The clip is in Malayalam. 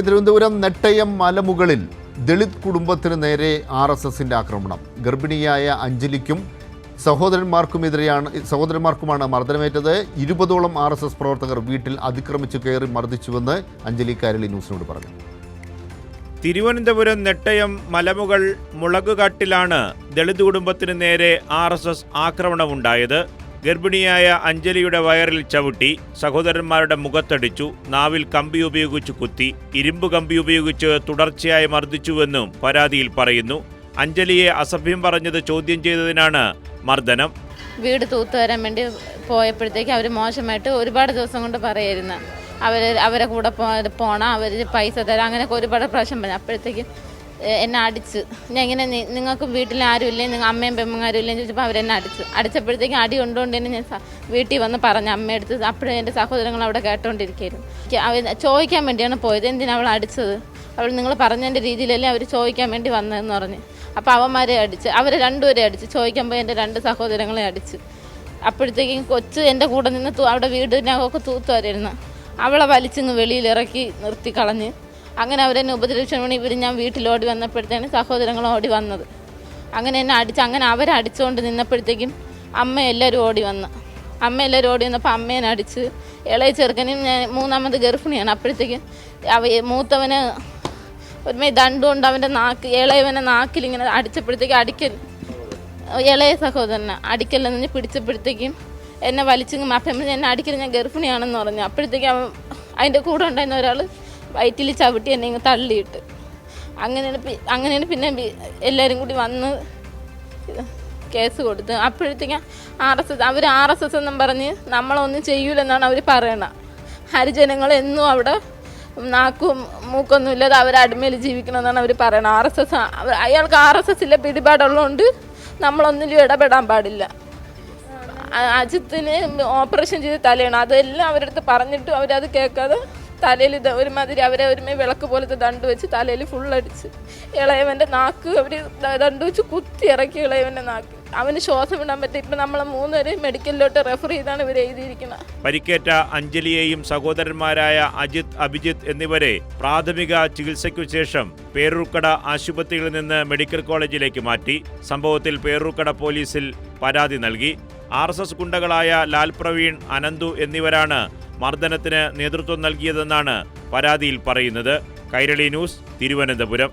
തിരുവനന്തപുരം നെട്ടയം മലമുകളിൽ ദളിത് കുടുംബത്തിന് നേരെ ആർ എസ് എസിന്റെ ആക്രമണം. ഗർഭിണിയായ അഞ്ജലിക്കും സഹോദരന്മാർക്കുമെതിരെയാണ് സഹോദരന്മാർക്കുമാണ് മർദ്ദനമേറ്റത്. ഇരുപതോളം ആർ എസ് എസ് പ്രവർത്തകർ വീട്ടിൽ അതിക്രമിച്ചു കയറി മർദ്ദിച്ചുവെന്ന് അഞ്ജലി കാരളി ന്യൂസിനോട് പറഞ്ഞു. തിരുവനന്തപുരം നെട്ടയം മലമുകൾ മുളകുകാട്ടിലാണ് ദളിത് കുടുംബത്തിന് നേരെ ആർ എസ് എസ് ആക്രമണമുണ്ടായത്. ഗർഭിണിയായ അഞ്ജലിയുടെ വയറിൽ ചവിട്ടി സഹോദരന്മാരുടെ മുഖത്തടിച്ചു നാവിൽ കമ്പി ഉപയോഗിച്ച് കുത്തി ഇരുമ്പ് കമ്പി ഉപയോഗിച്ച് തുടർച്ചയായി മർദ്ദിച്ചുവെന്നും പരാതിയിൽ പറയുന്നു. അഞ്ജലിയെ അസഭ്യം പറഞ്ഞത് ചോദ്യം ചെയ്തതിനാണ് മർദ്ദനം. വീട് തൂത്ത് വരാൻ വേണ്ടി പോയപ്പോഴത്തേക്ക് അവർ മോശമായിട്ട് ഒരുപാട് ദിവസം കൊണ്ട് പറയായിരുന്നു. അവർ അവരെ കൂടെ പോ പോണം അവർ പൈസ തരാം അങ്ങനെയൊക്കെ ഒരുപാട് പ്രാവശ്യം പറഞ്ഞു. അപ്പോഴത്തേക്ക് എന്നെ അടിച്ച്. ഞാൻ ഇങ്ങനെ നിങ്ങൾക്ക് വീട്ടിൽ ആരും ഇല്ലേ നിങ്ങൾ അമ്മയും പെമ്മങ്ങാരും ഇല്ലെന്ന് ചോദിച്ചപ്പോൾ അവരെന്നെ അടിച്ചു. അടിച്ചപ്പോഴത്തേക്കും അടി കൊണ്ടുകൊണ്ട് തന്നെ ഞാൻ വീട്ടിൽ വന്ന് പറഞ്ഞു അമ്മയെടുത്ത് അപ്പോഴും എന്റെ സഹോദരങ്ങൾ അവിടെ കേട്ടോണ്ടിരിക്കുകയായിരുന്നു അവർ ചോദിക്കാൻ വേണ്ടിയാണ് പോയത്. എന്തിനാ അവൾ അടിച്ചത്? അവൾ നിങ്ങൾ പറഞ്ഞതിന്റെ രീതിയിലല്ലേ അവർ ചോദിക്കാൻ വേണ്ടി വന്നതെന്ന് പറഞ്ഞ്. അപ്പോൾ അവന്മാരെ അടിച്ച് അവരെ രണ്ടുപേരെ അടിച്ച് ചോദിക്കാൻ പോയി എന്റെ രണ്ട് സഹോദരങ്ങളെ അടിച്ച്. അപ്പോഴത്തേക്കും കൊച്ച് എന്റെ കൂടെ നിന്ന് അവിടെ വീടിനകമൊക്കെ തൂത്തു വരായിരുന്നു അവളെ വലിച്ചിങ്ങ് വെളിയിൽ ഇറക്കി നിർത്തി കളഞ്ഞ്. അങ്ങനെ അവരെന്നെ ഉപദ്രവിച്ചുകൊണ്ട് ഇവർ ഞാൻ വീട്ടിലോടി വന്നപ്പോഴത്തേന് സഹോദരങ്ങൾ ഓടി വന്നത്. അങ്ങനെ എന്നെ അടിച്ച് അങ്ങനെ അവരെ അടിച്ചുകൊണ്ട് നിന്നപ്പോഴത്തേക്കും അമ്മ എല്ലാവരും ഓടി വന്ന്. അമ്മ എല്ലാവരും ഓടി വന്നപ്പോൾ അമ്മേനെ അടിച്ച് ഇളയ ചെറുക്കനും ഞാൻ മൂന്നാമത് ഗർഭിണിയാണ്. അപ്പോഴത്തേക്കും അവ മൂത്തവന് ഒരുമേ ദണ്ടുകൊണ്ട് അവന്റെ നാക്ക് ഇളയവനെ നാക്കിൽ ഇങ്ങനെ അടിച്ചപ്പോഴത്തേക്കും അടിക്കൽ ഇളയ സഹോദരനെ അടിക്കല്ലെന്ന് പറഞ്ഞ് പിടിച്ചപ്പോഴത്തേക്കും എന്നെ വലിച്ചിങ്ങ്. അപ്പം എന്നെ അടിക്കൽ ഞാൻ ഗർഭിണിയാണെന്ന് പറഞ്ഞു. അപ്പോഴത്തേക്കും അവൻ അതിന്റെ കൂടെ ഉണ്ടായിരുന്ന ഒരാൾ വയറ്റിൽ ചവിട്ടി എന്നെ ഇങ്ങ് തള്ളിയിട്ട്. അങ്ങനെയാണ് അങ്ങനെയാണ് പിന്നെ എല്ലാവരും കൂടി വന്ന് കേസ് കൊടുത്ത്. അപ്പോഴത്തേക്ക് ആർ എസ് എസ് അവർ ആർ എസ് എസ് എന്നും പറഞ്ഞ് നമ്മളൊന്നും ചെയ്യൂലെന്നാണ് അവർ പറയണത് ഹരിജനങ്ങൾ എന്നും അവിടെ നാക്കും മൂക്കൊന്നും ഇല്ലാതെ അവർ അടിമയിൽ ജീവിക്കണമെന്നാണ് അവർ പറയണത് ആർ എസ് എസ് അയാൾക്ക് ആർ എസ് എസിലെ പിടിപാടുള്ളതുകൊണ്ട് നമ്മളൊന്നിലും ഇടപെടാൻ പാടില്ല. അജിത്തിന് ഓപ്പറേഷൻ ചെയ്ത് തലയാണ്. അതെല്ലാം അവരടുത്ത് പറഞ്ഞിട്ടും അവരത് കേൾക്കാതെ തലയിൽ ഒരുമാതിരി അവരെ ഒരുമേ വിളക്ക് പോലത്തെ ദണ്ട് വെച്ച് തലയിൽ ഫുള്ളടിച്ച് ഇളയവന്റെ നാക്ക് അവർ ദണ്ട് വെച്ച് കുത്തി ഇറക്കി ഇളയവന്റെ നാക്ക്. അവന് ശ്വാസം വിടാൻ പറ്റും ഇപ്പം നമ്മളെ മൂന്നുപേരെ മെഡിക്കലിലോട്ട് റെഫർ ചെയ്താണ് ഇവർ എഴുതിയിരിക്കുന്നത്. പരിക്കേറ്റ അഞ്ജലിയെയും സഹോദരന്മാരായ അജിത് അഭിജിത്ത് എന്നിവരെ പ്രാഥമിക ചികിത്സയ്ക്കു ശേഷം പേരൂർക്കട ആശുപത്രിയിൽ നിന്ന് മെഡിക്കൽ കോളേജിലേക്ക് മാറ്റി സംഭവത്തിൽ പേരൂർക്കട പോലീസിൽ പരാതി നൽകി. ആർ എസ് എസ് ഗുണ്ടകളായ ലാൽ പ്രവീൺ അനന്തു എന്നിവരാണ് മർദ്ദനത്തിന് നേതൃത്വം നൽകിയതെന്നാണ് പരാതിയിൽ പറയുന്നത്. കൈരളി ന്യൂസ് തിരുവനന്തപുരം.